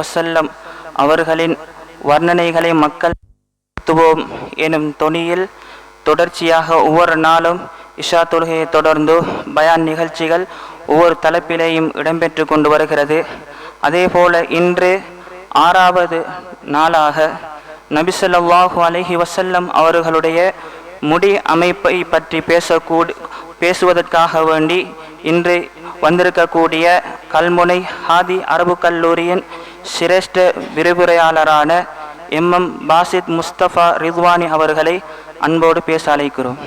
வசல்லம் அவர்களின் வர்ணனைகளை மக்கள் துவோம் எனும் தொனியில் தொடர்ச்சியாக ஒவ்வொரு நாளும் இஷா தொழுகையை தொடர்ந்து பயான் நிகழ்ச்சிகள் ஒவ்வொரு தலைப்பிலேயும் இடம்பெற்று கொண்டு வருகிறது. அதேபோல இன்று ஆறாவது நாளாக நபிசல்லாஹு அலஹி வசல்லம் அவர்களுடைய முடி அமைப்பை பற்றி பேசக்கூடு பேசுவதற்காக வேண்டி இன்று வந்திருக்கக்கூடிய கல்முனை ஹாதி அரபு கல்லூரியின் சிரேஷ்ட விரிவுரையாளரான எம் எம் பாசித் முஸ்தபா ரித்வானி அவர்களை அன்போடு பேச அழைக்கிறோம்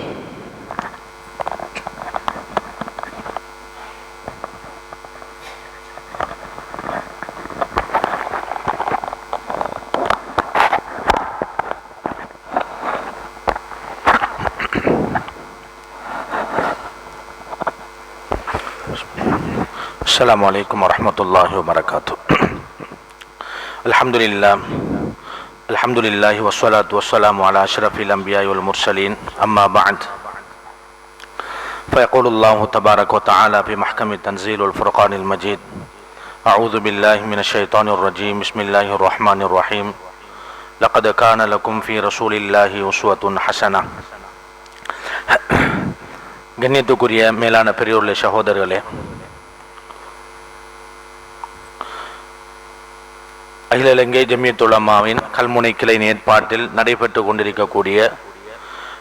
السلام عليكم ورحمة الله وبركاته الحمد لله الحمد لله والصلاة والسلام على أشرف الأنبياء والمرسلين أما بعد فيقول الله تبارك وتعالى في محكم تنزيل الفرقان المجيد أعوذ بالله من الشيطان الرجيم بسم الله الرحمن الرحيم لقد كان لكم في رسول الله أسوة حسنة கண்ணியத்துக்குரிய மேலான பெரியோர்களே சகோதரர்களே அகில இலங்கை ஜமியத்துலமாவின் கல்முனை கிளை ஏற்பாட்டில் நடைபெற்று கொண்டிருக்கக்கூடிய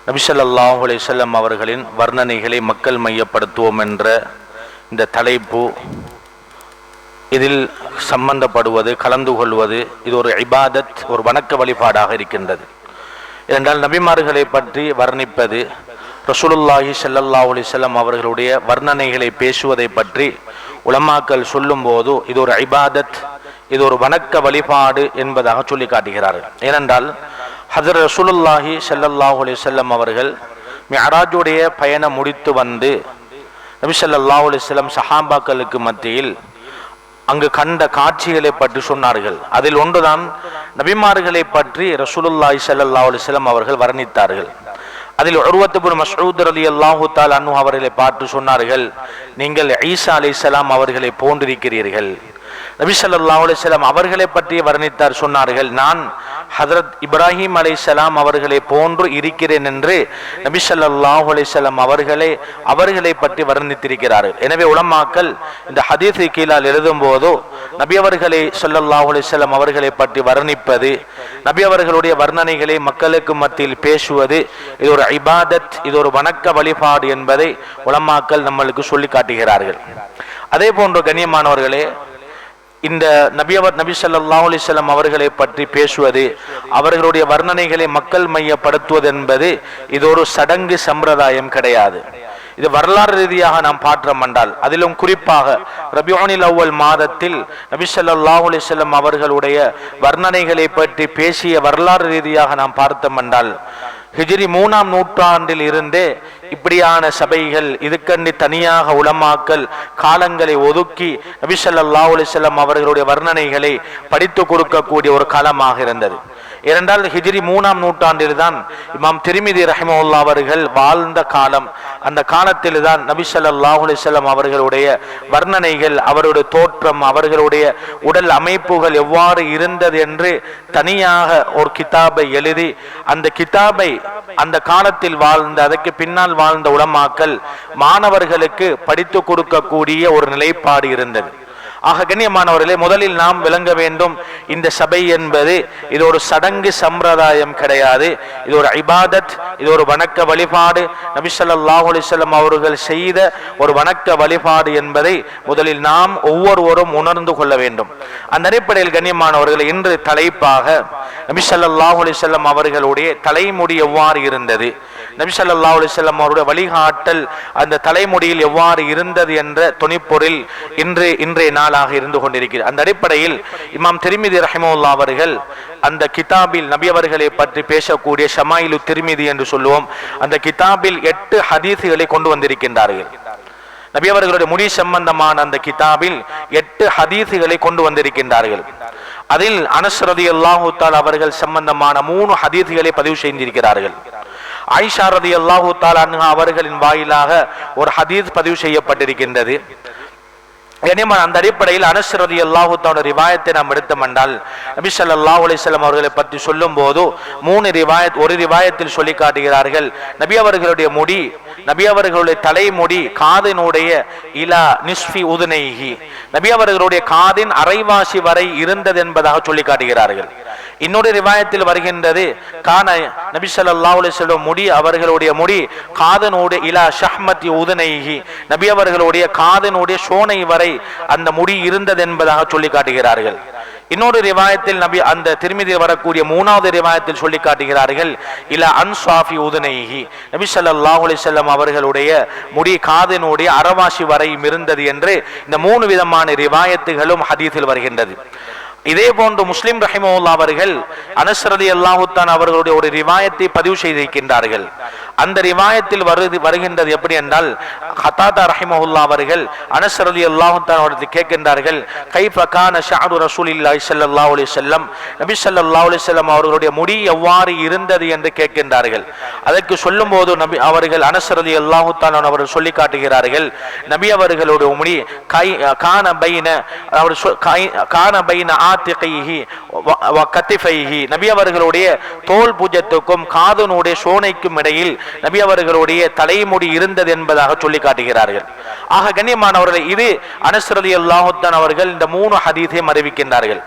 நபிசல்லாஹு அலிசல்லம் அவர்களின் வர்ணனைகளை மக்கள் மையப்படுத்துவோம் என்ற இந்த தலைப்பு இதில் சம்பந்தப்படுவது கலந்து கொள்வது இது ஒரு இபாதத் ஒரு வணக்க வழிபாடாக இருக்கின்றது. ஏனென்றால் நபிமார்களை பற்றி வர்ணிப்பது ரசூலுல்லாஹி ஸல்லல்லாஹு அலிசல்லம் அவர்களுடைய வர்ணனைகளை பேசுவதை பற்றி உலமாக்கள் சொல்லும்போது இது ஒரு ஐபாதத் இது ஒரு வணக்க வழிபாடு என்பதாக சொல்லி காட்டுகிறார்கள். ஏனென்றால் ஹஜர் ரசூலுல்லாஹி ஸல்லல்லாஹு அலி செல்லம் அவர்கள் மியராஜுடைய பயணம் முடித்து வந்து நபி ஸல்லல்லாஹு அலி செல்லம் சஹாபாக்களுக்கு மத்தியில் அங்கு கண்ட காட்சிகளை பற்றி சொன்னார்கள். அதில் ஒன்றுதான் நபிமார்களை பற்றி ரசூலுல்லாஹி ஸல்லல்லாஹு அலைஹி அவர்கள் வர்ணித்தார்கள். அதில் உருவத்துபுர் மஸ்ஊத் அலி அல்லாஹு தால் அனு அவர்களை பார்த்து சொன்னார்கள் நீங்கள் ஈசா அலி அவர்களை போன்றிருக்கிறீர்கள். நபி ஸல்லல்லாஹு அலைஹி அவர்களை பற்றி வர்ணித்தார். சொன்னார்கள் நான் ஹதரத் இப்ராஹிம் அலைஹிஸ்ஸலாம் அவர்களை போன்று இருக்கிறேன் என்று நபி ஸல்லல்லாஹு அலைஹி அவர்களை அவர்களை பற்றி வர்ணித்திருக்கிறார்கள். எனவே உலமாக்கள் இந்த ஹதீஸை கீழால் எழுதும் போதோ நபி அவர்களை ஸல்லல்லாஹு அலிசல்லாம் அவர்களை பற்றி வர்ணிப்பது நபி அவர்களுடைய வர்ணனைகளை மக்களுக்கு மத்தியில் பேசுவது இது ஒரு இபாதத் இது ஒரு வணக்க வழிபாடு என்பதை உலமாக்கள் நம்மளுக்கு சொல்லி காட்டுகிறார்கள். அதே போன்று கண்ணியமானவர்களே இந்த நபியவர் நபி ஸல்லல்லாஹு அலிசல்லாம் அவர்களை பற்றி பேசுவது அவர்களுடைய வர்ணனைகளை மக்கள் மையப்படுத்துவது என்பது இது ஒரு சடங்கு சம்பிரதாயம் கிடையாது. இது வரலாறு ரீதியாக நாம் பாற்றம் கண்டால் அதிலும் குறிப்பாக ரபியோனில் அவ்வல் மாதத்தில் நபிசல்லாஹ் அலிசல்லம் அவர்களுடைய வர்ணனைகளை பற்றி பேசிய வரலாறு ரீதியாக நாம் பார்த்தோம் என்றால் ஹிஜிரி மூணாம் நூற்றாண்டில் இருந்தே இப்படியான சபைகள் இதுக்கண்டி தனியாக உளமாக்கல் காலங்களை ஒதுக்கி நபி அலிசல்லாம் அவர்களுடைய வர்ணனைகளை படித்து கொடுக்கக்கூடிய ஒரு காலமாக இருந்தது. ஏனென்றால் ஹிஜிரி மூணாம் நூற்றாண்டில் தான் இமாம் திருமிதி ரஹிமவுல்லா அவர்கள் வாழ்ந்த காலம். அந்த காலத்தில் தான் நபி அவர்களுடைய வர்ணனைகள் அவருடைய தோற்றம் அவர்களுடைய உடல் அமைப்புகள் எவ்வாறு இருந்தது என்று தனியாக ஒரு கிதாபை எழுதி அந்த கிதாபை அந்த காலத்தில் வாழ்ந்த அதற்கு பின்னால் வாழ்ந்த உலமாக்கள் மாணவர்களுக்கு படித்து கொடுக்கக்கூடிய ஒரு நிலைப்பாடு இருந்தது. ஆக கண்ணியமானவர்களே முதலில் நாம் விளங்க வேண்டும். இந்த சபை என்பது இது ஒரு சடங்கு சம்பிரதாயம் கிடையாது. இது ஒரு இபாதத் இது ஒரு வணக்க வழிபாடு. நபிசல்லாஹ் அலிசல்லம் அவர்கள் செய்த ஒரு வணக்க வழிபாடு என்பதை முதலில் நாம் ஒவ்வொருவரும் உணர்ந்து கொள்ள வேண்டும். அந்த அடிப்படையில் கண்ணியமானவர்கள் இன்று தலைப்பாக நபிசல்லாஹ் அலிசல்லம் அவர்களுடைய தலைமுடி எவ்வாறு இருந்தது? நபிசல்லா ஸல்லல்லாஹு அவருடைய வழிகாட்டல் அந்த தலைமுடியில் எவ்வாறு இருந்தது என்ற துணிப்பொருள் இன்று இன்றைய நாளாக இருந்து கொண்டிருக்கிறது. அந்த அடிப்படையில் இமாம் திருமிதி ரஹிமுல்லா அவர்கள் அந்த கிதாபில் நபி அவர்களை பற்றி பேசக்கூடிய ஷமாயிலு திருமிதி என்று சொல்லுவோம் அந்த கிதாபில் எட்டு ஹதீஸுகளை கொண்டு வந்திருக்கின்றார்கள். நபி அவர்களுடைய முடி சம்பந்தமான அந்த கிதாபில் எட்டு ஹதீஸுகளை கொண்டு வந்திருக்கின்றார்கள். அதில் அனஸ்ரதி அல்லாஹூத்தால் அவர்கள் சம்பந்தமான மூணு ஹதீஸுகளை பதிவு செய்திருக்கிறார்கள். ஆயிஷா ரதி அல்லாஹூ தாலா அவர்களின் வாயிலாக ஒரு ஹதீஸ் பதிவு செய்யப்பட்டிருக்கின்றது. கனியமான அந்த அடிப்படையில் அனஸ்ரதி அல்லாஹுத்தான ரிவாயத்தை நாம் எடுத்தோம் மண்டால் நபி ஸல்லல்லாஹு அலிஸ்லாம் அவர்களை பற்றி சொல்லும் போது மூணு ரிவாயத் ஒரு ரிவாயத்தில் சொல்லி காட்டுகிறார்கள். நபி அவர்களுடைய முடி நபி அவர்களுடைய தலைமுடி காதினுடைய இலா நிஸ்ஃபி உதுனைகி நபி அவர்களுடைய காதின் அரைவாசி வரை இருந்தது என்பதாக சொல்லி காட்டுகிறார்கள். இன்னொரு ரிவாயத்தில் வருகின்றது கான நபி ஸல்லல்லாஹு அலைஹி வஸல்லம் முடி அவர்களுடைய முடி காதனோடு இலா ஷஹ்மத்தி உதனைகி நபி அவர்களுடைய காதனுடைய சோனை வரை அந்த முடி இருந்தது என்பதாக சொல்லி காட்டுகிறார்கள். இன்னொரு ரிவாயத்தில் நபி அந்த திருமிதி வரக்கூடிய மூணாவது ரிவாயத்தில் சொல்லி காட்டுகிறார்கள் இல அன்சாஃபி உதனைகி நபி ஸல்லல்லாஹு அலைஹி செல்லம் அவர்களுடைய முடி காதினுடைய அறவாசி வரையும் இருந்தது என்று இந்த மூணு விதமான ரிவாயத்துகளும் ஹதீஸில் வருகின்றது. இதே போன்று முஸ்லிம் ரஹிமவுல்லா அவர்கள் அனஸ்ரதி அல்லாஹுத்தான் அவர்களுடைய ஒரு ரிவாயத்தை பதிவு செய்திருக்கின்றார்கள். அந்த ரிவாயத்தில் வருது வருகின்றது எப்படி என்றால் ஹத்தாதா ரஹிமஹுல்லா அவர்கள் அனஸ்ரதி அல்லாஹுத்தான் அவர்கள் கேட்கின்றார்கள் கைஃப கான ரசூல் இல்லாஹி சல்லா அலி செல்லம் நபி சல்லா அலி செல்லம் அவர்களுடைய முடி எவ்வாறு இருந்தது என்று கேட்கின்றார்கள். அதற்கு சொல்லும்போது நபி அவர்கள் அனஸ்ரதி அல்லாஹுத்தான் அவர்கள் சொல்லி காட்டுகிறார்கள் நபி அவர்களுடைய முடி கை கான பைன அவர் சொ- கை- கான பைன ஆ ஆத்திகைஹி கத்திஃபைஹி நபி அவர்களுடைய தோல் பூஜத்துக்கும் காதனுடைய சோனைக்கும் இடையில் நபி அவர்களுடைய தலைமுடி இருந்தது என்பதாக சொல்லி காட்டுகிறார்கள். ஆக கண்ணியமானவர்கள் இது அனுசரதி அல்லாஹுத்தான் அவர்கள் இந்த மூணு ஹதீஸையும் அறிவிக்கின்றார்கள்.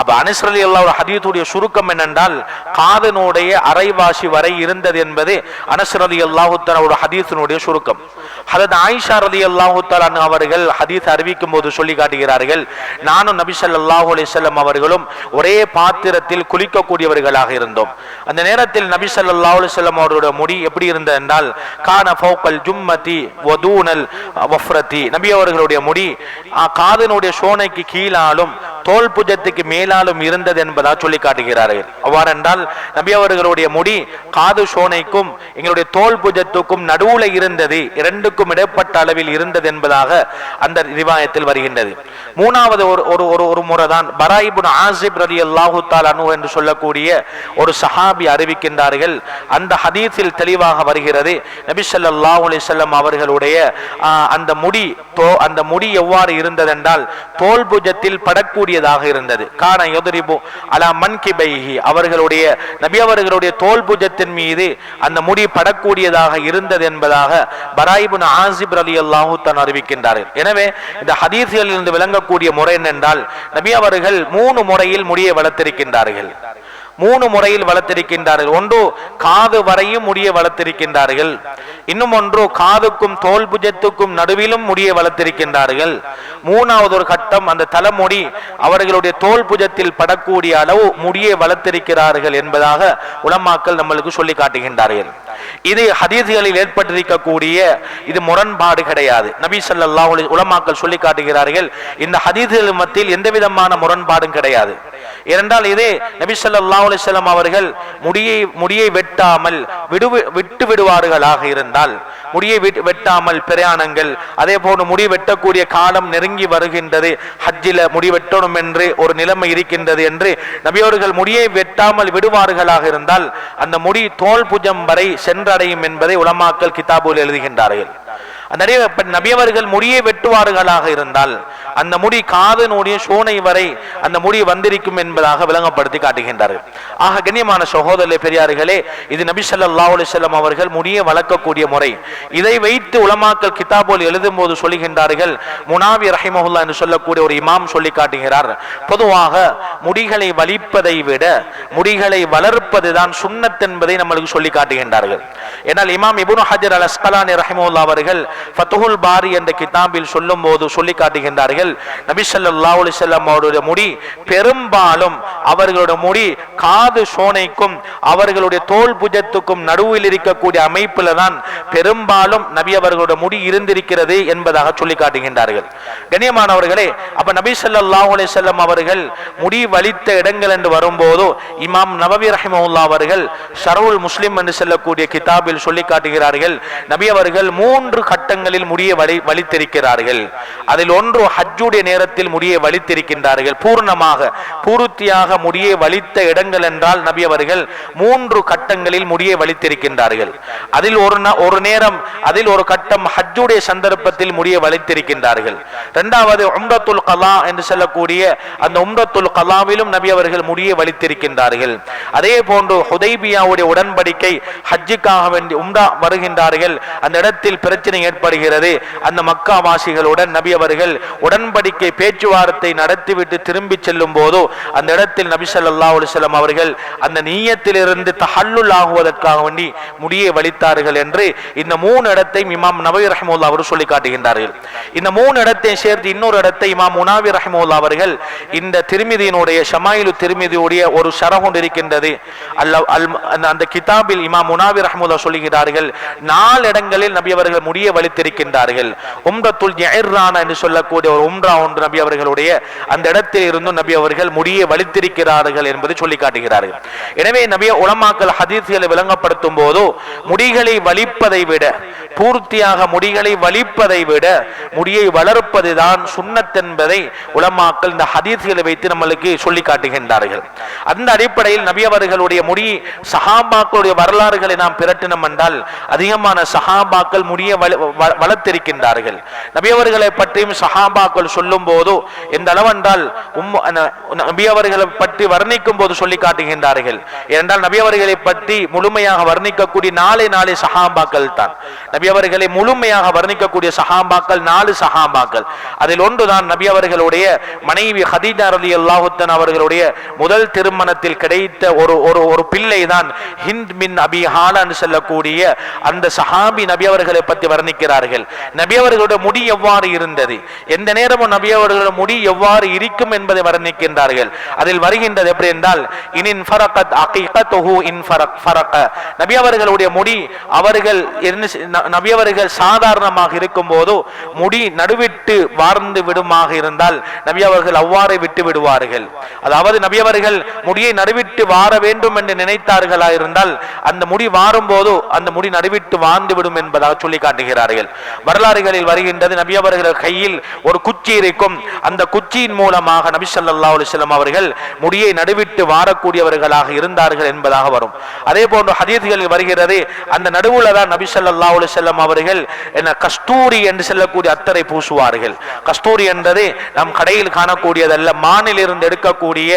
அப்ப அனுசரலி அல்லா ஒரு ஹதீத்துடைய சுருக்கம் என்னென்றால் காதனுடைய அரைவாசி வரை இருந்தது என்பது அனஸ்ரலி அல்லாஹுத்தான் ஒரு ஹதீஸினுடைய சுருக்கம். ஹதத் ஆயிஷா ரலி அல்லாஹுத்தாலான் அவர்கள் ஹதீஸ் அறிவிக்கும் போது சொல்லி காட்டுகிறார்கள் நானும் நபி ஸல்லல்லாஹு அலிசல்லம் அவர்களும் ஒரே பாத்திரத்தில் குளிக்கக்கூடியவர்களாக இருந்தோம். அந்த நேரத்தில் நபி ஸல்லல்லாஹு அலிசல்லம் அவருடைய முடி எப்படி இருந்தது என்றால் கான ஃபோக்கல் ஜும்மதி வதூனல் வஃப்ரதி. நபி அவர்களுடைய முடி காதனுடைய காதினுடைய சோனைக்கு கீழாலும் தோல் புஜத்துக்கு மேலாலும் இருந்தது என்பதா சொல்லி காட்டுகிறார்கள் அவ்வாறென்றால் நபி அவர்களுடைய முடி காது சோனைக்கும் எங்களுடைய தோல் புஜத்துக்கும் நடுவுல இருந்தது. இரண்டுக்கும் இடைப்பட்ட அளவில் இருந்தது என்பதாக அந்த ரிவாயத்தில் வருகின்றது. மூணாவது ஒரு ஒரு ஒரு ஒரு முறைதான் பராயிபுன் ஆசிப் ரதி அல்லாஹு தால் அனு என்று சொல்லக்கூடிய ஒரு சஹாபி அறிவிக்கின்றார்கள். அந்த ஹதீஸில் தெளிவாக வருகிறது நபி சொல்லாஹ் அலைஹி வஸல்லம் அவர்களுடைய அந்த முடி தோ அந்த முடி எவ்வாறு இருந்ததென்றால் தோல் புஜத்தில் படக்கூடியதாக இருந்தது. கான எதிரிபு அலா மன்கிபைஹி அவர்களுடைய நபி அவர்களுடைய தோல் புஜத்தின் மீது அந்த முடி படக்கூடியதாக இருந்தது என்பதாக பராயிபு பராயிபுன் ஆசிப் ரலி அல்லாஹு தான் அறிவிக்கின்றார்கள். எனவே இந்த ஹதீஸ்களில் இருந்து விளங்கக்கூடிய முறை என்னென்றால் நபி அவர்கள் மூணு முறையில் முடியை வளர்த்திருக்கின்றார்கள். மூணு முறையில் வளர்த்திருக்கின்றார்கள். ஒன்று காது வரையும் முடிய வளர்த்திருக்கின்றார்கள். இன்னும் ஒன்று காதுக்கும் தோல் புஜத்துக்கும் நடுவிலும் முடிய வளர்த்திருக்கின்றார்கள். மூணாவது ஒரு கட்டம் அந்த தலைமுடி அவர்களுடைய தோல் புஜத்தில் படக்கூடிய அளவு முடியை வளர்த்திருக்கிறார்கள் என்பதாக உலமாக்கள் நம்மளுக்கு சொல்லி காட்டுகின்றார்கள் இது ஹதீஸ்களில் ஏற்பட்டிருக்கக்கூடிய இது முரண்பாடு கிடையாது. நபி ஸல்லல்லாஹு உலமாக்கள் சொல்லி காட்டுகிறார்கள் இந்த ஹதீஸ்கள் மத்தியில் எந்த விதமான முரண்பாடும் கிடையாது. ஏனென்றால் இதே நபிசல்லா அலிசல்லாம் அவர்கள் முடியை முடியை வெட்டாமல் விடு விட்டு விடுவார்களாக இருந்தால் முடியை வெட்டாமல் பிரயாணங்கள் அதே போன்று முடி வெட்டக்கூடிய காலம் நெருங்கி வருகின்றது ஹஜ்ஜில முடி வெட்டணும் என்று ஒரு நிலைமை இருக்கின்றது என்று நபியோர்கள் முடியை வெட்டாமல் விடுவார்களாக இருந்தால் அந்த முடி தோல் புஜம் வரை சென்றடையும் என்பதை உலமாக்கல் கிதாபுல் எழுதுகின்றார்கள். அந்த நிறைய நபியவர்கள் முடியை வெட்டுவார்களாக இருந்தால் அந்த முடி காதனுடைய சோனை வரை அந்த முடி வந்திருக்கும் என்பதாக விளங்கப்படுத்தி காட்டுகின்றார்கள். ஆக கண்ணியமான சகோதரர்களே பெரியார்களே இது நபி ஸல்லல்லாஹு அலைஹி அவர்கள் முடியை வளர்க்கக்கூடிய முறை. இதை வைத்து உலமாக்கல் கிதாபோல் எழுதும் போது சொல்லுகின்றார்கள் முனாவி ரஹிமஹுல்லா என்று சொல்லக்கூடிய ஒரு இமாம் சொல்லி காட்டுகிறார். பொதுவாக முடிகளை வலிப்பதை விட முடிகளை வளர்ப்பதுதான் சுன்னத் என்பதை நம்மளுக்கு சொல்லி காட்டுகின்றார்கள். ஏனால் இமாம் இபுன் ஹஜர் அல் அஸ்கலானி ரஹிமுல்லா அவர்கள் ஃபத்துஹுல் பாரி என்ற கிதாபில் சொல்லும் போது சொல்லி காட்டுகின்றார்கள் நபி நபிசல்லா அலிசல்லாம் அவருடைய முடி பெரும்பாலும் அவர்களுடைய முடி காது சோனைக்கும் அவர்களுடைய தோல் புஜத்துக்கும் நடுவில் இருக்கக்கூடிய அமைப்புல தான் பெரும்பாலும் நபி அவர்களுடைய முடி இருந்திருக்கிறது என்பதாக சொல்லி காட்டுகின்றார்கள். கண்ணியமானவர்களே அப்ப நபி ஸல்லல்லாஹு அலைஹி அவர்கள் முடி வலித்த இடங்கள் என்று வரும்போது இமாம் நபவி ரஹிமஹுல்லா அவர்கள் ஷரவுல் முஸ்லிம் என்று சொல்லக்கூடிய கிதாபில் சொல்லி காட்டுகிறார்கள் நபி அவர்கள் மூன்று கட்டங்களில் முடிய வலி வலித்திருக்கிறார்கள். அதில் ஒன்று ஹஜ்ஜுடைய நேரத்தில் முடியை வலித்திருக்கின்றார்கள். பூர்ணமாக பூர்த்தியாக முடியை வலித்த இடங்கள் என்றால் நபி அவர்கள் மூன்று கட்டங்களில் முடியை வலித்திருக்கின்றார்கள். அதில் ஒரு ஒரு நேரம் அதில் ஒரு கட்டம் ஹஜ்ஜுடைய சந்தர்ப்பத்தில் முடியை வலித்திருக்கின்றார்கள். இரண்டாவது உம்ரத்துல் கலா என்று சொல்லக்கூடிய அந்த உம்ரத்துல் கலாவிலும் நபி அவர்கள் முடியை வலித்திருக்கின்றார்கள். அதே போன்று ஹுதைபியாவுடைய உடன்படிக்கை ஹஜ்ஜுக்காக வேண்டி உம்ரா வருகின்றார்கள். அந்த இடத்தில் பிரச்சனை ஏற்படுகிறது. அந்த மக்காவாசிகளுடன் நபி அவர்கள் உடன் உடன்படிக்கை பேச்சுவார்த்தை நடத்திவிட்டு திரும்பி செல்லும் போதோ அந்த இடத்தில் நபிசல்லா ஸல்லல்லாஹு அவர்கள் அந்த நீயத்திலிருந்து தஹல்லுல் ஆகுவதற்காக வேண்டி முடியை வலித்தார்கள் என்று இந்த மூணு இடத்தையும் இமாம் நபி ரஹமுல்லா அவர் சொல்லி காட்டுகின்றார்கள். இந்த மூணு இடத்தை சேர்த்து இன்னொரு இடத்தை இமாம் முனாவி ரஹமுல்லா அவர்கள் இந்த திருமிதியினுடைய ஷமாயிலு திருமிதியுடைய ஒரு ஷரஹுண்ட் இருக்கின்றது. அல்ல அல் அந்த- கிதாபில் இமாம் முனாவி ரஹமுல்லா சொல்லுகிறார்கள் நாலு இடங்களில் நபி அவர்கள் முடிய வலித்திருக்கின்றார்கள். உம்ரத்துல் ஜஹிர்ரானா என்று சொல்லக்கூடிய ஒரு உம்ரா ஒன்று நபி அவர்களுடைய அந்த இடத்தில் இருந்தும் நபி அவர்கள் முடியை வலித்திருக்கிறார்கள் என்பதை சொல்லி காட்டுகிறார்கள் எனவே நபிய உலமாக்கல் ஹதீஸ்களை விளங்கப்படுத்தும் போது முடிகளை வலிப்பதை விட பூர்த்தியாக முடிகளை வலிப்பதை விட முடியை வளர்ப்பதுதான் சுண்ணத் என்பதை உலமாக்கள் இந்த ஹதீஸ்களை வைத்து நம்மளுக்கு சொல்லி காட்டுகின்றார்கள் அந்த அடிப்படையில் நபி அவர்களுடைய முடி சஹாபாக்களுடைய வரலாறுகளை நாம் பிரட்டினோம் என்றால் அதிகமான சஹாபாக்கள் முடிய வ- வளர்த்திருக்கின்றார்கள். நபி அவர்களை பற்றியும் சஹாபாக்கள் சொல்லும் போதோ எந்த அளவென்றால் உம்மு- நபி அவர்களை பற்றி வர்ணிக்கும் போது சொல்லி காட்டுகின்றார்கள். ஏனென்றால் நபி அவர்களை பற்றி முழுமையாக வர்ணிக்கக்கூடிய நாளை நாளை சஹாபாக்கள் தான். நபி அவர்களை முழுமையாக வர்ணிக்கக்கூடிய சஹாபாக்கள் நாலு சஹாபாக்கள். அதில் ஒன்றுதான் நபி அவர்களுடைய மனைவி ஹதீஜா அலி அல்லாஹுத்தன் அவர்களுடைய முதல் திருமணத்தில் கிடைத்த ஒரு ஒரு ஒரு பிள்ளை தான் ஹிந்த் மின் அபி ஹாலான்னு சொல்லக்கூடிய அந்த சஹாபி நபி அவர்களை பற்றி வர்ணிக்கிறார்கள். நபி அவர்களுடைய முடி எவ்வாறு இருந்தது? எந்த நேரமும் நபி அவர்களோட முடி எவ்வாறு இருக்கும் என்பதை வர்ணிக்கின்றார்கள். அதில் வருகின்றது எப்படி என்றால் இனின் ஃபரகத் அகீகத்துஹு இன் ஃபரக் ஃபரக. நபி அவர்களுடைய முடி அவர்கள் என்ன நபி அவர்கள் சாதாரணமாக இருக்கும் போது முடி நடுவிட்டு வார்ந்து விடுமாக இருந்தால் நபி அவர்கள் அவ்வாறு விட்டு விடுவார்கள். அதாவது நபி அவர்கள் முடியை நடுவிட்டு வார வேண்டும் என்று நினைத்தார்களா இருந்தால் அந்த முடி வாரும் போது அந்த முடி நடுவிட்டு வாழ்ந்து விடும் என்பதாக சொல்லி காட்டுகிறார்கள். வரலாறுகளில் வருகின்றது நபி அவர்கள் கையில் ஒரு குச்சி இருக்கும். அந்த குச்சியின் மூலமாக நபிசல்லா ஸல்லல்லாஹு அவர்கள் முடியை நடுவிட்டு வாரக்கூடியவர்களாக இருந்தார்கள் என்பதாக வரும். அதே போன்று ஹதீர்களில் வருகிறது. அந்த நடுவுல தான் நபிசல்லா ஸல்லல்லாஹு அவர்கள் என்ன கஸ்தூரி என்று செல்லக்கூடிய அத்தரை பூசுவார்கள். கஸ்தூரி என்றது நம் கடையில் காணக்கூடியதல்ல மானிலிருந்து எடுக்கக்கூடிய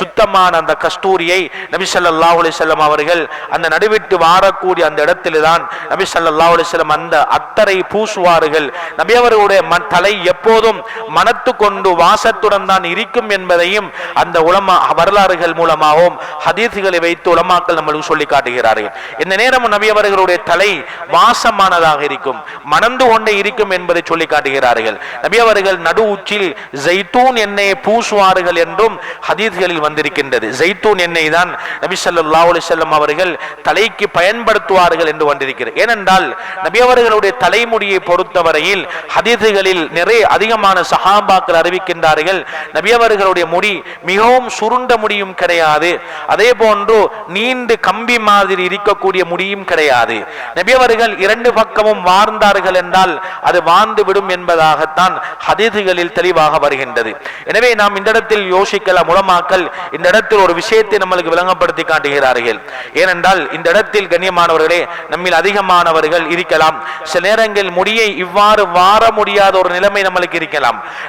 சுத்தமான அந்த கஸ்தூரியை நபிசல்லா ஸல்லல்லாஹு அவர்கள் அந்த நடுவிட்டு வாரக்கூடிய அந்த இடத்தில்தான் தான் நபி ஸல்லல்லாஹு அந்த அத்தரை பூசுவார்கள். நபி அவர்களுடைய தலை எப்போதும் மனத்து கொண்டு வாசத்துடன் தான் இருக்கும் என்பதையும் அந்த உலமா வரலாறுகள் மூலமாகவும் ஹதீஸ்களை வைத்து உலமாக்கள் நம்மளுக்கு சொல்லி காட்டுகிறார்கள். இந்த நேரம் நபி அவர்களுடைய தலை வாசமானதாக இருக்கும் மணந்து கொண்டே இருக்கும் என்பதை சொல்லி காட்டுகிறார்கள். நபி அவர்கள் நடு உச்சில் ஜெய்தூன் எண்ணெயை பூசுவார்கள் என்றும் ஹதீஸ்களில் வந்திருக்கின்றது. ஜெய்தூன் எண்ணெய் தான் நபி ஸல்லல்லாஹு அலைஹி வஸல்லம் அவர்கள் தலைக்கு பயன்படுத்துவார்கள் என்று வந்திருக்கிறது. ஏனென்றால் நபி அவர்களுடைய தலைமுடியை பொறுத்தவரையில் ஹதீதுகளில் நிறைய அதிகமான சஹாபாக்கள் அறிவிக்கின்றார்கள் நபியவர்களுடைய முடி மிகவும் சுருண்ட முடியும் கிடையாது அதே போன்று நீண்டு கம்பி மாதிரி இருக்கக்கூடிய முடியும் கிடையாது. நபியவர்கள் இரண்டு பக்கமும் வாழ்ந்தார்கள் என்றால் அது வாழ்ந்து விடும் என்பதாகத்தான் ஹதீதுகளில் தெளிவாக வருகின்றது. எனவே நாம் இந்த இடத்தில் யோசிக்கலாம் உலமாக்கல் இந்த இடத்தில் ஒரு விஷயத்தை நம்மளுக்கு விளங்கப்படுத்தி காட்டுகிறார்கள். ஏனென்றால் இந்த இடத்தில் கண்ணியமானவர்களே நம்மில் அதிகமானவர்கள் இருக்கலாம். சில நேரங்களில் முடியை இவ்வாறு வார முடியாத ஒரு நிலைமை நம்மளுக்கு இருக்கலாம்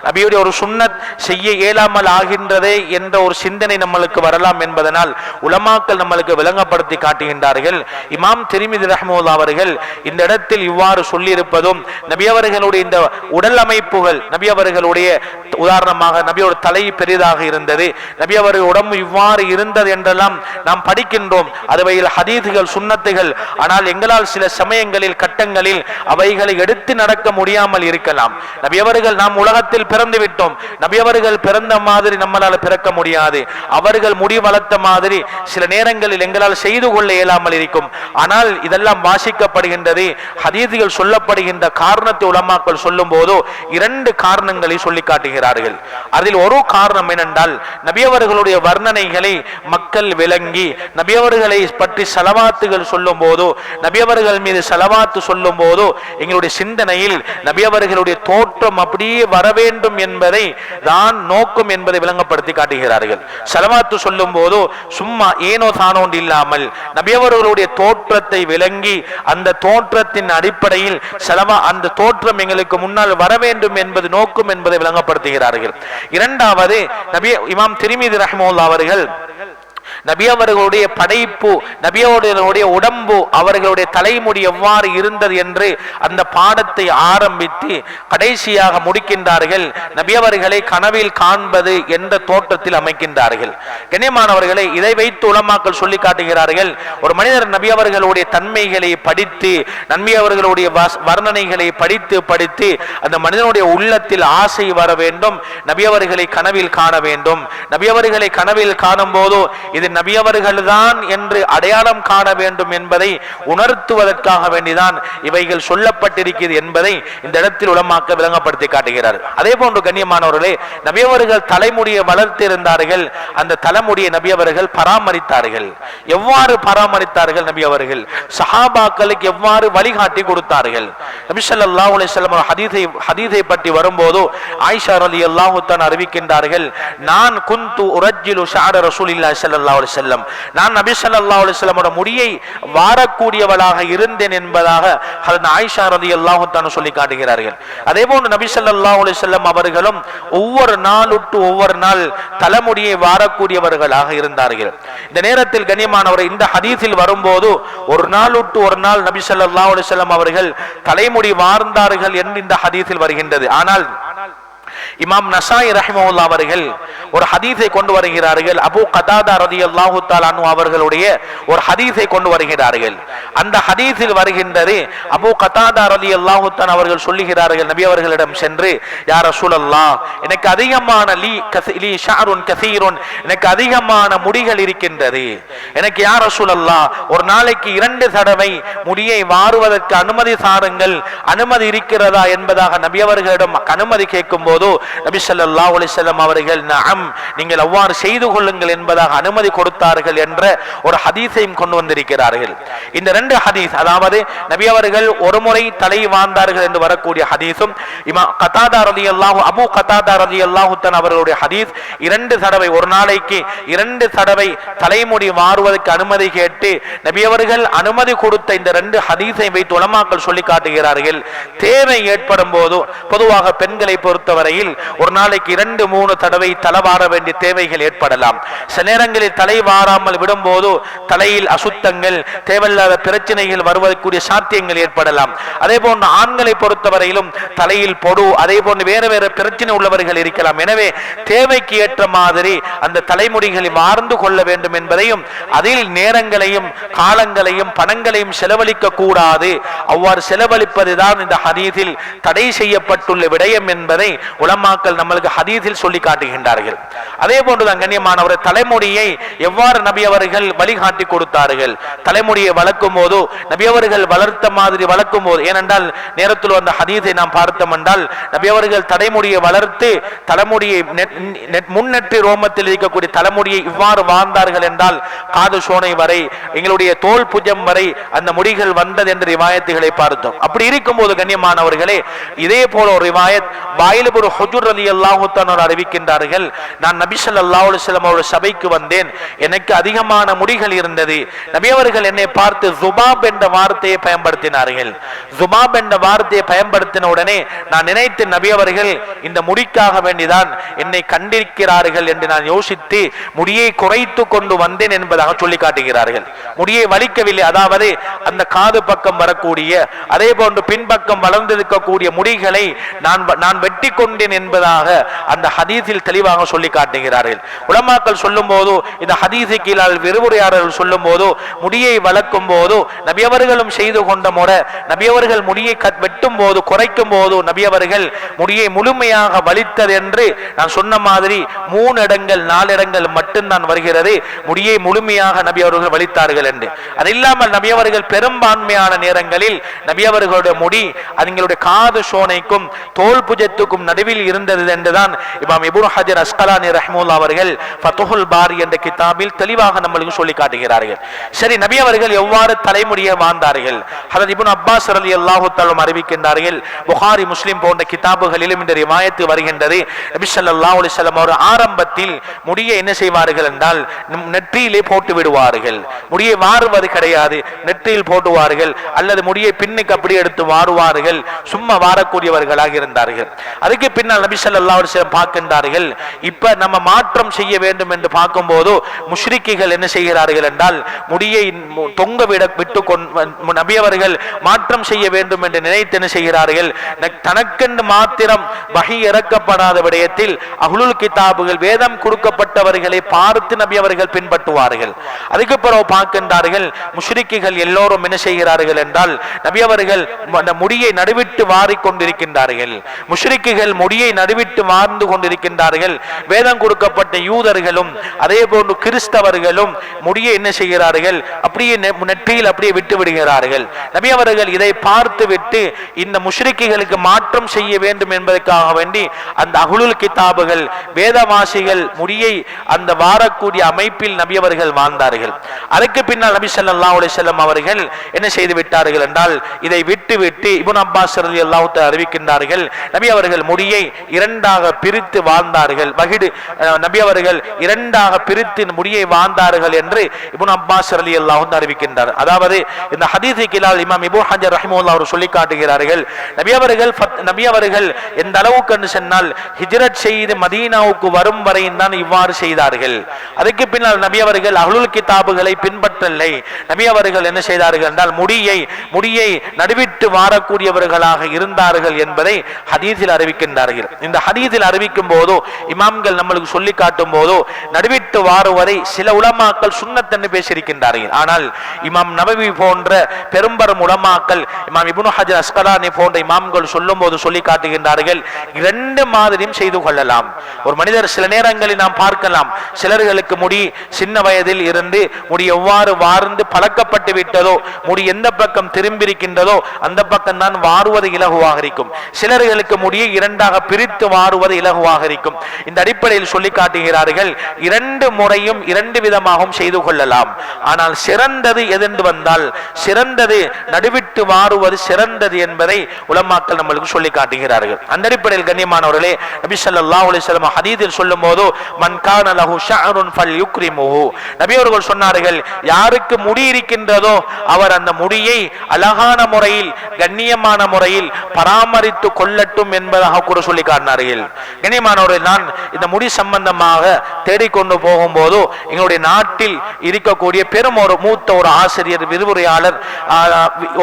நபியுடைய ஒரு சுண்ணத் செய்ய இயலாமல் ஆகின்றதே என்ற ஒரு சிந்தனை நம்மளுக்கு வரலாம் என்பதனால் உலமாக்கள் நம்மளுக்கு விளங்கப்படுத்தி காட்டுகின்றார்கள். இமாம் திருமிதி ரஹ்மூல்லா அவர்கள் இந்த இடத்தில் இவ்வாறு சொல்லியிருப்பதும் நபி அவர்களுடைய இந்த உடல் அமைப்புகள் நபி அவர்களுடைய உதாரணமாக நபியோட தலை பெரிதாக இருந்தது. நபி அவர்கள் உடம்பு இவ்வாறு இருந்தது என்றெல்லாம் நாம் படிக்கின்றோம். அதுவையில் ஹதீதுகள் சுண்ணத்துகள் ஆனால் எங்களால் சில சமயங்களில் கட்டங்களில் அவைகளை எடுத்து நடக்க முடியாமல் இருக்கலாம். நபி அவர்கள் நாம் உலகத்தில் பிறந்து விட்டோம். நபி அவர்கள் பிறந்த மாதிரி நம்மளால் பிறக்க முடியாது. அவர்கள் முடி வளர்த்த மாதிரி சில நேரங்களில் எங்களால் செய்து கொள்ள இயலாமல் இருக்கும். ஆனால் இதெல்லாம் வாசிக்கப்படுகின்றது. ஹதீதிகள் சொல்லப்படுகின்ற காரணத்தை உலமாக்கள் சொல்லும் இரண்டு காரணங்களை சொல்லி காட்டுகிறார்கள். அதில் ஒரு காரணம் என்னென்றால் நபியவர்களுடைய வர்ணனைகளை மக்கள் விளங்கி நபியவர்களை பற்றி செலவாத்துகள் சொல்லும் போதோ நபியவர்கள் மீது செலவாத்து சொல்லும் போதோ எங்களுடைய சிந்தனையில் நபியவர்களுடைய தோற்றம் அப்படியே வர வேண்டும் என்பதை தான் நோக்கம் என்பதை விளங்கப்படுத்தி காட்டுகிறார்கள். செலவாத்து சொல்லும் போதோ சும்மா ஏனோ தானோண்டு இல்லாமல் நபியவர்களுடைய தோற்றத்தை விளங்கி அந்த தோற்றத்தின் அடிப்படையில் செலவா அந்த தோற்றம் எங்களுக்கு முன்னால் வர வேண்டும் என்பது நோக்கம் என்பதை விளங்கப்படுத்துகிறார்கள். இரண்டாவது நபி இமாம் திருமிதி ரஹமோல்லா அவர்கள் நபி அவர்களுடைய படைப்பு நபி அவர்களுடைய உடம்பு அவர்களுடைய தலைமுடி எவ்வாறு இருந்தது என்று அந்த பாடத்தை ஆரம்பித்து கடைசியாக முடிக்கின்றார்கள். நபி அவர்களை கனவில் காண்பது என்ற தோற்றத்தில் அமைக்கின்றார்கள். கண்ணியமானவர்களை இதை வைத்து உலமாக்கள் சொல்லி காட்டுகிறார்கள் ஒரு மனிதர் நபி அவர்களுடைய தன்மைகளை படித்து நன்மை அவர்களுடைய வர்ணனைகளை படித்து படித்து அந்த மனிதனுடைய உள்ளத்தில் ஆசை வர வேண்டும் நபி அவர்களை கனவில் காண வேண்டும். நபி அவர்களை கனவில் காணும் போது இது நபி அவர்கள்தான் என்று அடையாளம் காண வேண்டும் என்பதை உணர்த்துவதற்காக வேண்டிதான் இவைகள் சொல்லப்பட்டிருக்கிறது என்பதை இந்த இடத்தில் உலமாக்க விளங்கப்படுத்தி காட்டுகிறார் அதே போன்று கண்ணியமானவர்களே நபி அவர்கள் தலைமுடியை வளர்த்திருந்தார்கள். அந்த தலைமுடியை நபி அவர்கள் பராமரித்தார்கள். எவ்வாறு பராமரித்தார்கள் நபி அவர்கள் சஹாபாக்களுக்கு எவ்வாறு வழிகாட்டி கொடுத்தார்கள்? நபி ஸல்லல்லாஹு அலைஹி வஸல்லம் ஹதீஸை ஹதீஸை பற்றி வரும்போது ஆயிஷா ரலியல்லாஹு தஆலா அறிவிக்கின்றார்கள் நான் குந்து உரஜ்ஜிலு ஷஅர ரசூலில்லாஹி ஸல்லல்லாஹு அலி செல்லம் நான் நபி சல்லா அலி செல்லமோட முடியை வாரக்கூடியவளாக இருந்தேன் என்பதாக ஹதரத் ஆயிஷா ரலியல்லாஹு தஆலா சொல்லி காட்டுகிறார்கள். அதே போன்று நபி சல்லா அலி செல்லம் அவர்களும் ஒவ்வொரு நாள் விட்டு ஒவ்வொரு நாள் தலைமுடியை வாரக்கூடியவர்களாக இருந்தார்கள். இந்த நேரத்தில் கண்ணியமானவர் இந்த ஹதீஸில் வரும்போது ஒரு நாள் விட்டு ஒரு நாள் நபி சல்லா அலி செல்லம் அவர்கள் தலைமுடி வார்ந்தார்கள் என்று இந்த ஹதீஸில் வருகின்றது. ஆனால் இமாம் நசாய் ரஹிமவுல்லா அவர்கள் ஒரு ஹதீஸை கொண்டு வருகிறார்கள். அபு கதாதா ரதி அல்லாஹு தாலானு அவர்களுடைய ஒரு ஹதீஸை கொண்டு வருகிறார்கள். அந்த ஹதீஸில் வருகின்றது அபு கதாதா ரலியல்லாஹு தஆலா அவர்கள் சொல்லுகிறார்கள் நபி அவர்களிடம் சென்று யா சூழல்லா எனக்கு அதிகமான லீ கசி லீ ஷாருன் கசீருன் எனக்கு அதிகமான முடிகள் இருக்கின்றது. எனக்கு யா சூழல்லா ஒரு நாளைக்கு இரண்டு தடவை முடியை வாருவதற்கு அனுமதி சாருங்கள் அனுமதி இருக்கிறதா என்பதாக நபி அவர்களிடம் அனுமதி கேட்கும் போது நபி ஸல்லல்லாஹு அவர்கள் நம் நீங்கள் அவ்வாறு செய்து கொள்ளுங்கள் என்பதாக அனுமதி கொடுத்தார்கள் என்ற ஒரு ஹதீஸையும் கொண்டு வந்திருக்கிறார்கள். இந்த ரெண்டு ஹதீஸ் அதாவது நபி அவர்கள் ஒரு முறை தலை வாழ்ந்தார்கள் என்று வரக்கூடிய ஹதீஸும் இமா கதாதா ரலியல்லாஹு அபு கதாதா ரதி தஆலா அவர்களுடைய ஹதீஸ் இரண்டு தடவை ஒரு நாளைக்கு இரண்டு தடவை தலைமுடி மாறுவதற்கு அனுமதி கேட்டு நபி அவர்கள் அனுமதி கொடுத்த இந்த ரெண்டு ஹதீஸை வைத்து உலமாக்கள் சொல்லி காட்டுகிறார்கள். தேவை ஏற்படும் போது பொதுவாக பெண்களை பொறுத்தவரையில் ஒரு நாளைக்கு இரண்டு மூணு தடவை தலைவார வேண்டிய தேவைகள் ஏற்படலாம். சில நேரங்களில் தலை வாராமல் விடும்போது தலையில் அசுத்தங்கள் தேவையில்லாத பிரச்சனைகள் வருவதற்குரிய சாத்தியங்கள் ஏற்படலாம். அதே போன்று ஆண்களை பொறுத்தவரையிலும் தலையில் பொடு அதே போன்று வேறு வேறு பிரச்சனை உள்ளவர்கள் இருக்கலாம். எனவே தேவைக்கு ஏற்ற மாதிரி அந்த தலைமுடிகளை வார்ந்து கொள்ள வேண்டும் என்பதையும் அதில் நேரங்களையும் காலங்களையும் பணங்களையும் செலவழிக்க கூடாது. அவ்வாறு செலவழிப்பதுதான் இந்த ஹரீதில் தடை செய்யப்பட்டுள்ள விடயம் என்பதை உலமா உலமாக்கள் நம்மளுக்கு ஹதீஸில் சொல்லி காட்டுகின்றார்கள். அதே போன்றுதான் கண்ணியமானவர் தலைமுடியை எவ்வாறு நபி அவர்கள் வழிகாட்டி கொடுத்தார்கள்? தலைமுடியை வளர்க்கும் போதோ நபி அவர்கள் வளர்த்த மாதிரி வளர்க்கும் போது ஏனென்றால் நேரத்தில் வந்த ஹதீஸை நாம் பார்த்தோம் என்றால் நபி அவர்கள் தலைமுடியை வளர்த்து தலைமுடியை நெட்- முன்னெற்றி ரோமத்தில் இருக்கக்கூடிய தலைமுடியை இவ்வாறு வாழ்ந்தார்கள் என்றால் காது சோனை வரை எங்களுடைய தோல் புஜம் வரை அந்த முடிகள் வந்தது என்ற ரிவாயத்துகளை பார்த்தோம். அப்படி இருக்கும்போது கண்ணியமானவர்களே இதே போல ஒரு ரிவாயத் வாயிலுபுர் ஹுஜூர் அலி அல்லாஹுத்தானோர் அறிவிக்கின்றார்கள் நான் நபிசல் அல்லாஹுலம் அவர்கள் சபைக்கு வந்தேன். எனக்கு அதிகமான முடிகள் இருந்தது. நபி அவர்கள் என்னை பார்த்து ஜுபாப் என்ற வார்த்தையை பயன்படுத்தினார்கள். ஜுபாப் என்ற வார்த்தையை பயன்படுத்தின உடனே நான் நினைத்து நபி அவர்கள் இந்த முடிக்காக வேண்டிதான் என்னை கண்டிருக்கிறார்கள் என்று நான் யோசித்து முடியை குறைத்து கொண்டு வந்தேன் என்பதாக சொல்லி காட்டுகிறார்கள். முடியை வலிக்கவில்லை. அதாவது அந்த காது பக்கம் வரக்கூடிய அதே போன்று பின்பக்கம் வளர்ந்திருக்கக்கூடிய முடிகளை நான் நான் வெட்டி கொண்டேன் என்பதாக அந்த ஹதீஸில் தெளிவாக சொல்லி காட்டுகிறார்கள். உலமாக்கள் சொல்லும் போது இந்த ஹதீஸை கீழால் விரிவுரையாளர்கள் சொல்லும் போது முடியை வளர்க்கும் போதோ நபியவர்களும் செய்து கொண்ட முறை நபியவர்கள் முடியை கட் வெட்டும் போது குறைக்கும் போது நபியவர்கள் முடியை முழுமையாக வலித்தது என்று நான் சொன்ன மாதிரி மூணு இடங்கள் நாலு இடங்கள் மட்டும்தான் வருகிறது. முடியை முழுமையாக நபியவர்கள் வலித்தார்கள் என்று. அது இல்லாமல் நபியவர்கள் பெரும்பான்மையான நேரங்களில் நபியவர்களுடைய முடி அதுங்களுடைய காது சோனைக்கும் தோல் புஜத்துக்கும் நடுவில் இருந்தது என்றுதான் இமாம் இபுன் ஹஜர் அஸ்கலானி ரஹ்முல்லா அவர்கள் ஃபத்துஹுல் பாரி என்ற கிதாபில் தெளிவாக நம்மளுக்கு சொல்லி காட்டுகிறார்கள். சரி நபி அவர்கள் எவ்வாறு தலைமுடியை வாழ்ந்தார்கள்? ஹதரத் இபுன் அப்பாஸ் ரலியல்லாஹு தஆலா அறிவிக்கின்றார்கள் புகாரி முஸ்லிம் போன்ற கிதாபுகளிலும் இந்த ரிவாயத்து வருகின்றது. நபி சல்லா அலைஹி வஸல்லம் அவர் ஆரம்பத்தில் முடியை என்ன செய்வார்கள் என்றால் நெற்றியிலே போட்டு விடுவார்கள். முடியை வாருவது கிடையாது நெற்றியில் போட்டுவார்கள். அல்லது முடியை பின்னுக்கு அப்படி எடுத்து வாருவார்கள். சும்மா வாரக்கூடியவர்களாக இருந்தார்கள். அதுக்கு பின்னால் நபி ஸல்லல்லாஹு பார்க்கின்றார்கள் இப்ப நம்ம மாற்றம் செய்ய வேண்டும் என்று பார்க்கும்போது முஷ்ரிக்கிகள் என்ன செய்கிறார்கள் என்றால் முடியை தொங்க விட விட்டு கொண்டு நபி அவர்கள் மாற்றம் செய்ய வேண்டும் என்று நினைத்து என்ன செய்கிறார்கள் தனக்கென்று மாத்திரம் வகை இறக்கப்படாத விடயத்தில் அகுலுல் கிதாபுகள் வேதம் கொடுக்கப்பட்டவர்களை பார்த்து நபி அவர்கள் பின்பற்றுவார்கள். அதுக்கு பிறகு பார்க்கின்றார்கள் முஷ்ரிக்கிகள் எல்லோரும் என்ன செய்கிறார்கள் என்றால் நபி அவர்கள் அந்த முடியை நடுவிட்டு வாரிக்கொண்டிருக்கின்றார்கள். முஷ்ரிக்குகள் முடியை நடுவிட்டு வாழ்ந்து கொண்டிருக்கின்றார்கள். வேதம் கொடுக்கப்பட்ட யூதர்களும் அதே போன்று கிறிஸ்தவர்களும் முடிய என்ன செய்கிறார்கள்? அப்படியே நெற்றியில் அப்படியே விட்டு விடுகிறார்கள். நபி அவர்கள் இதை பார்த்து விட்டு இந்த முஷ்ரிக்குகளுக்கு மாற்றம் செய்ய வேண்டும் என்பதற்காக வேண்டி அந்த அகுலுல் கிதாபுகள் வேதவாசிகள் முடியை அந்த வாரக்கூடிய அமைப்பில் நபி அவர்கள் வாழ்ந்தார்கள். அதற்கு பின்னால் நபி சல்லா அலைஹி அவர்கள் என்ன செய்து விட்டார்கள் என்றால் இதை விட்டு விட்டு இபுன் அப்பாஸ் ரலியல்லாஹு அறிவிக்கின்றார்கள். நபி அவர்கள் முடியை இரண்டாக பிரித்து வாழ்ந்தார்கள். வகிடு நபி அவர்கள் இரண்டாக பிரித்து முடியை வாழ்ந்தார்கள் என்று இபுன் அப்பாஸ் ரலியல்லாஹு தஆலா அறிவிக்கின்றார். அதாவது இந்த ஹதீஸை கிலால் இமாம் இபு ஹஜர் ரஹிமுல்லா அவர் சொல்லி காட்டுகிறார்கள் நபி அவர்கள் நபி அவர்கள் எந்த அளவுக்கு என்று சொன்னால் ஹிஜ்ரத் செய்து மதீனாவுக்கு வரும் வரையும் தான் இவ்வாறு செய்தார்கள். அதுக்கு பின்னால் நபி அவர்கள் அகலுல் கிதாபுகளை பின்பற்றலை. நபி அவர்கள் என்ன செய்தார்கள் என்றால் முடியை முடியை நடுவிட்டு வாரக்கூடியவர்களாக இருந்தார்கள் என்பதை ஹதீஸில் அறிவிக்கின்றார்கள். இந்த ஹதீதில் அறிவிக்கும் போதோ இமாம்கள் நம்மளுக்கு சொல்லி காட்டும் போதோ நடுவிட்டு வாருவதை சில உலமாக்கள் சுன்னத்தன்னு பேசியிருக்கின்றார்கள். ஆனால் இமாம் நபவி போன்ற பெரும்பெரும் உலமாக்கள் இமாம் இப்னு ஹஜர் அஸ்கலானி போன்ற இமாம்கள் சொல்லும் போது சொல்லி காட்டுகின்றார்கள் இரண்டு மாதிரியும் செய்து கொள்ளலாம். ஒரு மனிதர் சில நேரங்களில் நாம் பார்க்கலாம் சிலர்களுக்கு முடி சின்ன வயதில் இருந்து முடி எவ்வாறு வார்ந்து பழக்கப்பட்டு விட்டதோ முடி எந்த பக்கம் திரும்பியிருக்கின்றதோ அந்த பக்கம் தான் வாருவது இலகுவாக இருக்கும். சிலர்களுக்கு முடியை இரண்டாக பிரி பிரித்து வாருவது இலகுவாக இருக்கும். இந்த அடிப்படையில் சொல்லி காட்டுகிறார்கள் இரண்டு முறையும் இரண்டு விதமாகவும் செய்து கொள்ளலாம். ஆனால் சிறந்தது எதென்று வந்தால் சிறந்தது நடுவிட்டு வாருவது சிறந்தது என்பதை உலமாக்கள் நம்மளுக்கு சொல்லி காட்டுகிறார்கள். அந்த அடிப்படையில் கண்ணியமானவர்களே நபி சொல்லா அலைஹி ஹதீதில் சொல்லும் போது நபி அவர்கள் சொன்னார்கள் யாருக்கு முடி இருக்கின்றதோ அவர் அந்த முடியை அழகான முறையில் கண்ணியமான முறையில் பராமரித்து கொள்ளட்டும் என்பதாக கூட சொல்லி காட்டினார்கள் கண்ணியமானவர்கள் நான் இந்த முடி சம்பந்தமாக தேடிக்கொண்டு போகும்போது எங்களுடைய நாட்டில் இருக்கக்கூடிய பெரும் ஒரு மூத்த ஒரு ஆசிரியர் விரிவுரையாளர்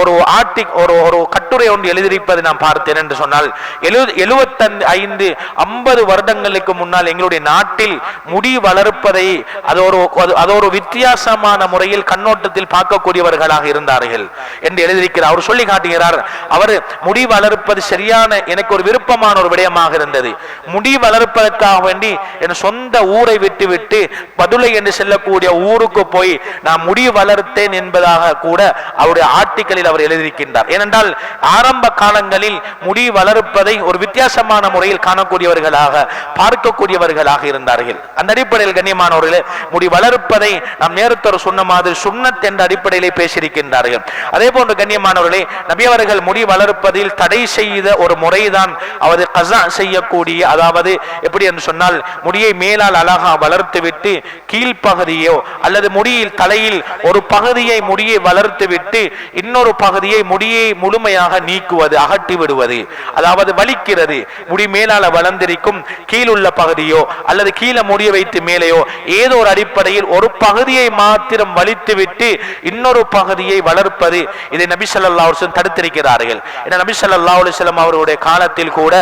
ஒரு ஆர்டிக் ஒரு ஒரு கட்டுரை ஒன்று எழுதியிருப்பதை நான் பார்த்தேன் என்று சொன்னால் எழுபது எழுபத்தஞ்சு ஐந்து ஐம்பது வருடங்களுக்கு முன்னால் எங்களுடைய நாட்டில் முடி வளர்ப்பதை அது ஒரு அது- ஒரு வித்தியாசமான முறையில் கண்ணோட்டத்தில் பார்க்கக்கூடியவர்களாக இருந்தார்கள் என்று எழுதியிருக்கிறார். அவர் சொல்லி காட்டுகிறார் அவர் முடி வளர்ப்பது சரியான எனக்கு ஒரு விருப்பமான ஒரு விடயமாக இருந்தது. முடி வளர்ப்பதற்காக வேண்டி என் சொந்த ஊரை விட்டு விட்டு பதுளை என்று செல்லக்கூடிய ஊருக்கு போய் நான் முடி வளர்த்தேன் என்பதாக கூட அவருடைய ஆர்டிக்கலில் அவர் எழுதியிருக்கின்றார். ஏனென்றால் ஆரம்ப காலங்களில் முடி வளர்ப்பதை ஒரு வித்தியாசமான முறையில் காணக்கூடியவர்களாக பார்க்கக்கூடியவர்களாக இருந்தார்கள். அந்த அடிப்படையில் கண்ணியமானவர்களே முடி வளர்ப்பதை நம் நேரத்தோர் சொன்ன மாதிரி சுண்ணத் என்ற அடிப்படையிலே பேசியிருக்கின்றார்கள். அதே போன்று கண்ணியமானவர்களே நபியவர்கள் முடி வளர்ப்பதில் தடை செய்த ஒரு முறைதான் அவரது கசா செய்யக்கூடிய அதாவது எப்படி என்று சொன்னால் முடியை மேலால் அழகா வளர்த்து விட்டு கீழ்ப்பகுதியோ அல்லது முடியில் தலையில் ஒரு பகுதியை முடியை வளர்த்து விட்டு இன்னொரு பகுதியை முடியை முழுமையாக நீக்குவது அகட்டி விடுவது அதாவது வலிக்கிறது. முடி மேலால வளர்ந்திருக்கும் கீழுள்ள பகுதியோ அல்லது கீழே முடிய வைத்து மேலேயோ ஏதோ ஒரு அடிப்படையில் ஒரு பகுதியை மாத்திரம் வலித்து விட்டு இன்னொரு பகுதியை வளர்ப்பது இதை நபி ஸல்லல்லாஹு தடுத்திருக்கிறார்கள். ஏன்னா நபி ஸல்லல்லாஹு அவருடைய காலத்தில் கூட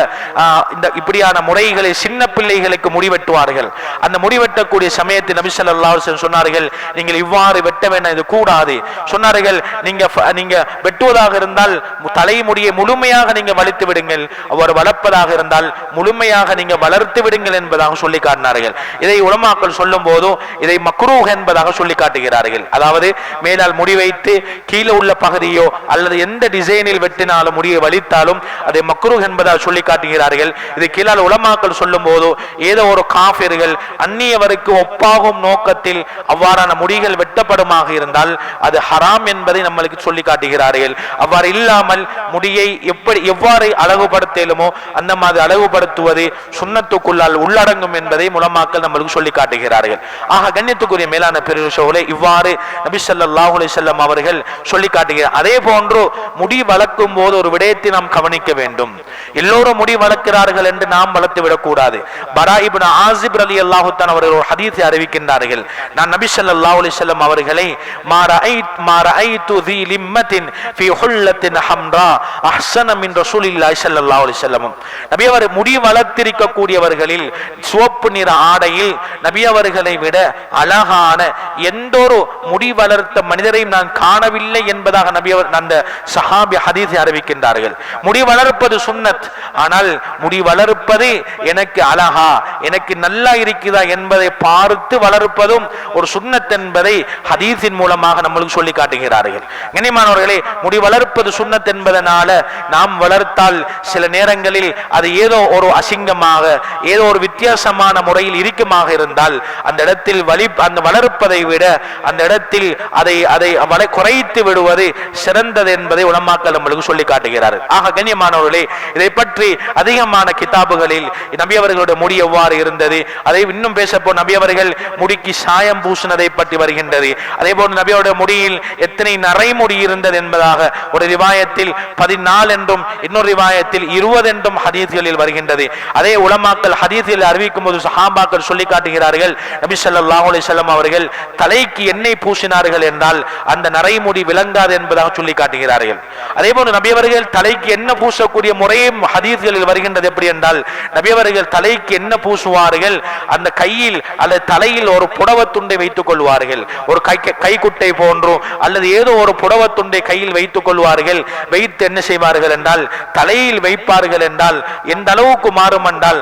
இந்த இப்படியான முறைகளை சின்ன பிள்ளைகளுக்கு முடிவெட்டுவார்கள். அந்த முடிவெட்டக்கூடிய சமயத்தில் நபிசல்லாசன் சொன்னார்கள் நீங்கள் இவ்வாறு வெட்ட வேண்டாம் இது கூடாது. சொன்னார்கள் நீங்க நீங்க வெட்டுவதாக இருந்தால் தலைமுடியை முழுமையாக நீங்க வலித்து விடுங்கள். அவர் வளர்ப்பதாக இருந்தால் முழுமையாக நீங்க வளர்த்து விடுங்கள் என்பதாக சொல்லி காட்டினார்கள். இதை உலமாக்கள் சொல்லும் போதும் இதை மக்ரூஹ் என்பதாக சொல்லி காட்டுகிறார்கள். அதாவது மேலால் முடி வைத்து கீழே உள்ள பகுதியோ அல்லது எந்த டிசைனில் வெட்டினாலும் முடியை வலித்தாலும் அதை மக்ரூஹ் என்பதாக சொல்லி காட்டுகிறார்கள். இது கீழால் உலமாக்கள் சொல்லும் போதோ ஏதோ ஒரு காஃபிர்கள் அந்நியவருக்கு ஒப்பாகும் நோக்கத்தில் அவ்வாறான முடிகள் வெட்டப்படுமாக இருந்தால் அது ஹராம் என்பதை நம்மளுக்கு சொல்லி காட்டுகிறார்கள் அவ்வாறு இல்லாமல் முடியை எப்படி எவ்வாறு அழகுபடுத்தலுமோ அந்த மாதிரி அழகுபடுத்துவது சுண்ணத்துக்குள்ளால் உள்ளடங்கும் என்பதை முலமாக்கள் நம்மளுக்கு சொல்லி காட்டுகிறார்கள் ஆக கண்ணியத்துக்குரிய மேலான பெருசோலை இவ்வாறு நபிசல்லாஹுலே செல்லம் அவர்கள் சொல்லி காட்டுகிறார் அதே போன்று முடி வளர்க்கும் போது ஒரு விடயத்தை நாம் கவனிக்க வேண்டும். எல்லோரும் முடி வளர்க்க வளர்க்கிறார்கள் என்று நாம் வளர்த்து விடக்கூடாது. பரா இப்னு ஆசிப் அலி அல்லாஹுத்தான் அவர்கள் ஒரு ஹதீஸை அறிவிக்கின்றார்கள். நான் நபி ஸல்லல்லாஹு அலைஹி வஸல்லம் அவர்களை மா ரஅய்த் மா ரஅய்து ذي லிம்மத்தின் ஃபீ ஹுல்லத்தின் ஹம்ரா அஹ்ஸன மின் ரசூலில்லாஹி ஸல்லல்லாஹு நபி அவர் முடி வளர்த்திருக்கக்கூடியவர்களில் சிவப்பு நிற ஆடையில் நபி அவர்களை விட அழகான எந்த ஒரு முடி வளர்த்த மனிதரையும் நான் காணவில்லை என்பதாக நபி அவர் அந்த சஹாபி ஹதீஸை அறிவிக்கின்றார்கள். முடி வளர்ப்பது சுன்னத் ஆனால் முடி வளர்ப்பது எனக்கு அழகா எனக்கு நல்லா இருக்குதா என்பதை பார்த்து வளர்ப்பதும் ஒரு சுண்ணத் என்பதை ஹதீஸின் மூலமாக நம்மளுக்கு சொல்லி காட்டுகிறார்கள். கண்ணியமானவர்களே முடி வளர்ப்பது சுண்ணத் என்பதனால நாம் வளர்த்தால் சில நேரங்களில் அது ஏதோ ஒரு அசிங்கமாக ஏதோ ஒரு வித்தியாசமான முறையில் இருக்குமாக இருந்தால் அந்த இடத்தில் வலி அந்த வளர்ப்பதை விட அந்த இடத்தில் அதை அதை வளை குறைத்து விடுவது சிறந்தது என்பதை உலமாக்கள் நம்மளுக்கு சொல்லி காட்டுகிறார் ஆக கண்ணியமானவர்களே இதை பற்றி அதிகமான கிதாபுகளில் நபி அவர்களுடைய முடி எவ்வாறு இருந்தது? அதை இன்னும் பேசப்போ நபி அவர்கள் முடிக்கு சாயம் பூசினதை பற்றி வருகின்றது. அதே போன்று நபியோட முடியில் எத்தனை நரைமுடி இருந்தது என்பதாக ஒரு ரிவாயத்தில் பதினாலு என்றும் இன்னொரு ரிவாயத்தில் இருபது என்றும் ஹதீஸ்களில் வருகின்றது. அதே உலமாக்கள் ஹதீஸ்களில் அறிவிக்கும் போது சஹாபாக்கள் சொல்லி காட்டுகிறார்கள் நபி ஸல்லல்லாஹு அலைஹி அவர்கள் தலைக்கு எண்ணெய் பூசினார்கள் என்றால் அந்த நரைமுடி விளங்காது என்பதாக சொல்லி காட்டுகிறார்கள். அதே போன்று நபி அவர்கள் தலைக்கு என்ன பூசக்கூடிய முறையும் ஹதீஸ்களில் வருகிறது வருகின்றது எப்படி என்றால் நபி அவர்கள் தலைக்கு என்ன பூசுவார்கள்? அந்த கையில் அல்லது தலையில் ஒரு புடவத்துண்டை வைத்துக் கொள்வார்கள். ஒரு கை கைக்குட்டை போன்றோ அல்லது ஏதோ ஒரு புடவத்துண்டை கையில் வைத்துக் கொள்வார்கள். வைத்து என்ன செய்வார்கள் என்றால் தலையில் வைப்பார்கள் என்றால் எந்த அளவுக்கு மாறும் என்றால்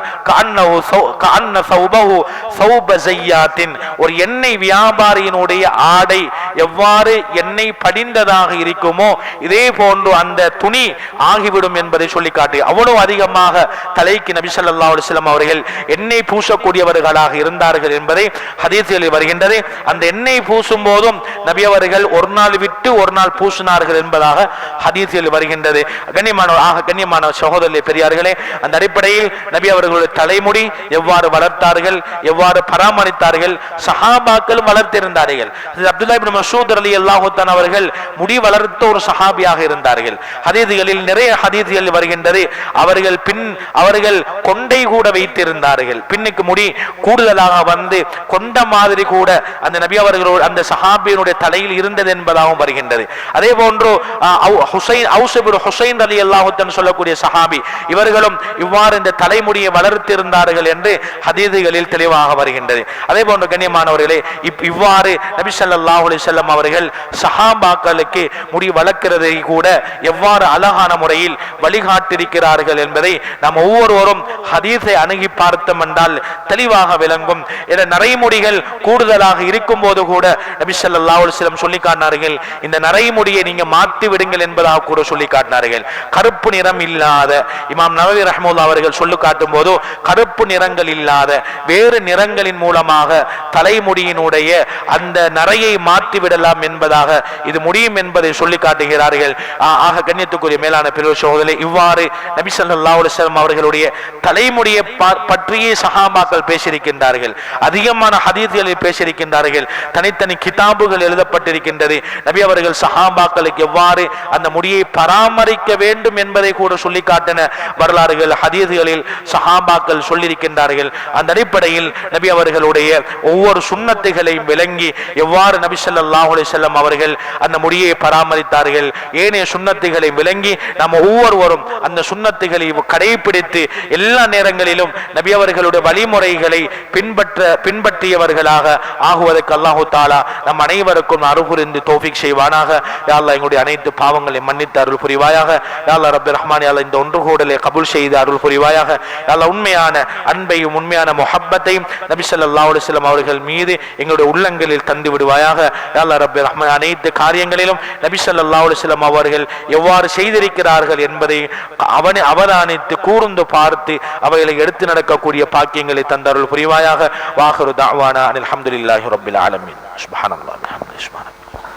ஒரு எண்ணெய் வியாபாரியினுடைய ஆடை எவ்வாறு எண்ணெய் படிந்ததாக இருக்குமோ இதே போன்று அந்த துணி ஆகிவிடும் என்பதை சொல்லி காட்டு அவ்வளவு அதிகமாக தலைக்கு நபிசல்லா அலுவலம் அவர்கள் எண்ணெய் பூசக்கூடியவர்களாக இருந்தார்கள் என்பதை ஹதீஸ்களில் வருகின்றது. அந்த எண்ணெய் பூசும் போதும் நபி அவர்கள் ஒரு நாள் விட்டு ஒரு நாள் பூசினார்கள் என்பதாக ஹதீஸ்களில் வருகின்றது. கண்ணியமான ஆக கண்ணியமான சகோதரி பெரியார்களே அந்த அடிப்படையில் நபி அவர்களுடைய தலைமுடி எவ்வாறு வளர்த்தார்கள் எவ்வாறு பராமரித்தார்கள் சஹாபாக்கள் வளர்த்திருந்தார்கள். அப்துல்லா மசூத் அலி அல்லாஹுத்தன் அவர்கள் முடி வளர்த்த ஒரு சஹாபியாக இருந்தார்கள். ஹதீதுகளில் நிறைய ஹதீதுகள் வருகின்றது. அவர்கள் பின் அவர்கள் கொண்டை கூட வைத்திருந்தார்கள். பின்னுக்கு முடி கூடுதலாக வந்து கொண்ட மாதிரி கூட அந்த நபி அவர்களோடு அந்த சஹாபியினுடைய தலையில் இருந்தது என்பதாகவும் வருகின்றது. அதே போன்று ஹுசைன் அவுசபிர் ஹுசைன் அலி அல்லாஹுத்தன் சொல்லக்கூடிய சஹாபி இவர்களும் இவ்வாறு இந்த தலைமுடியை வளர்த்திருந்தார்கள் என்று ஹதீதுகளில் தெளிவாக வருகின்றது. அதே போன்று கண்ணியமானவர்களே இப் இவ்வாறு நபி சல்லாஹ் செல்லம் அவர்கள் சஹாபாக்களுக்கு முடி வளர்க்கிறதை கூட எவ்வாறு அழகான முறையில் வழிகாட்டிருக்கிறார்கள் என்பதை நாம் ஒவ்வொருவரும் ஹதீஸை அணுகி பார்த்தோம் என்றால் தெளிவாக விளங்கும். என நரைமுடிகள் கூடுதலாக இருக்கும் போது கூட நபி ஸல்லல்லாஹு அலைஹி சொல்லி காட்டினார்கள் இந்த நரைமுடியை நீங்க மாற்றி விடுங்கள் என்பதாக கூட சொல்லி காட்டினார்கள். கருப்பு நிறம் இல்லாத இமாம் நவவி ரஹமுல்லா அவர்கள் சொல்லி காட்டும் போது கருப்பு நிறங்கள் இல்லாத வேறு நிறங்களின் மூலமாக தலைமுடியினுடைய அந்த நரையை மாற்றி விடலாம் என்பதாக இது முடியும் என்பதை சொல்லி காட்டுகிறார்கள் ஆக கண்ணியத்துக்குரிய மேலான பெரிய சோதனை இவ்வாறு நபி ஸல்லல்லாஹு அவர்களுடைய தலைமுடியை பற்றியே சகாபாக்கள் பேசியிருக்கின்றார்கள். அதிகமான ஹதீஸ்களில் பேசியிருக்கின்றார்கள். தனித்தனி கிதாபுகள் எழுதப்பட்டிருக்கின்றது. நபி அவர்கள் சஹாபாக்களுக்கு எவ்வாறு அந்த முடியை பராமரிக்க வேண்டும் என்பதை கூட சொல்லி காட்டின வரலாறுகள் ஹதீஸ்களில் சஹாபாக்கள் சொல்லியிருக்கின்றார்கள். அந்த அடிப்படையில் நபி அவர்களுடைய ஒவ்வொரு சுண்ணத்துகளையும் விளங்கி எவ்வாறு நபி ஸல்லல்லாஹு அலைஹி செல்லம் அவர்கள் அந்த முடியை பராமரித்தார்கள். ஏனைய சுண்ணத்துகளை விளங்கி நாம் ஒவ்வொருவரும் அந்த சுண்ணத்துகளை கடைபிடித்து எல்லா நேரங்களிலும் நபி அவர்களுடைய வழிமுறைகளை பின்பற்ற பின்பற்றியவர்களாக ஆகுவதற்கு அல்லாஹு தாலா நம் அனைவருக்கும் அருகுரிந்து தோஃபிக் செய்வானாக. யா எங்களுடைய அனைத்து பாவங்களை மன்னித்து அருள் புரிவாயாக யா ரபி ரஹ்மான் யாழ் இந்த ஒன்று கூடலை கபூல் செய்து அருள் புரிவாயாக யா உண்மையான அன்பையும் உண்மையான முஹப்பத்தையும் நபி சல்லா அலுவலம் அவர்கள் மீது எங்களுடைய உள்ளங்களில் தந்து விடுவாயாக அல்ல ரப்பி ரஹ்மான் அனைத்து காரியங்களிலும் நபி ஸல்லல்லாஹு அலைஹி அவர்கள் எவ்வாறு செய்திருக்கிறார்கள் என்பதை அவனை அவதானித்து கூர்ந்து பார்த்து அவைகளை எடுத்து நடக்கக்கூடிய பாக்கியங்களை தந்தார்கள் புரிவாயாக. வாகரு தாவானா அனில் ரபில் ஆலமின். ஆலமீன்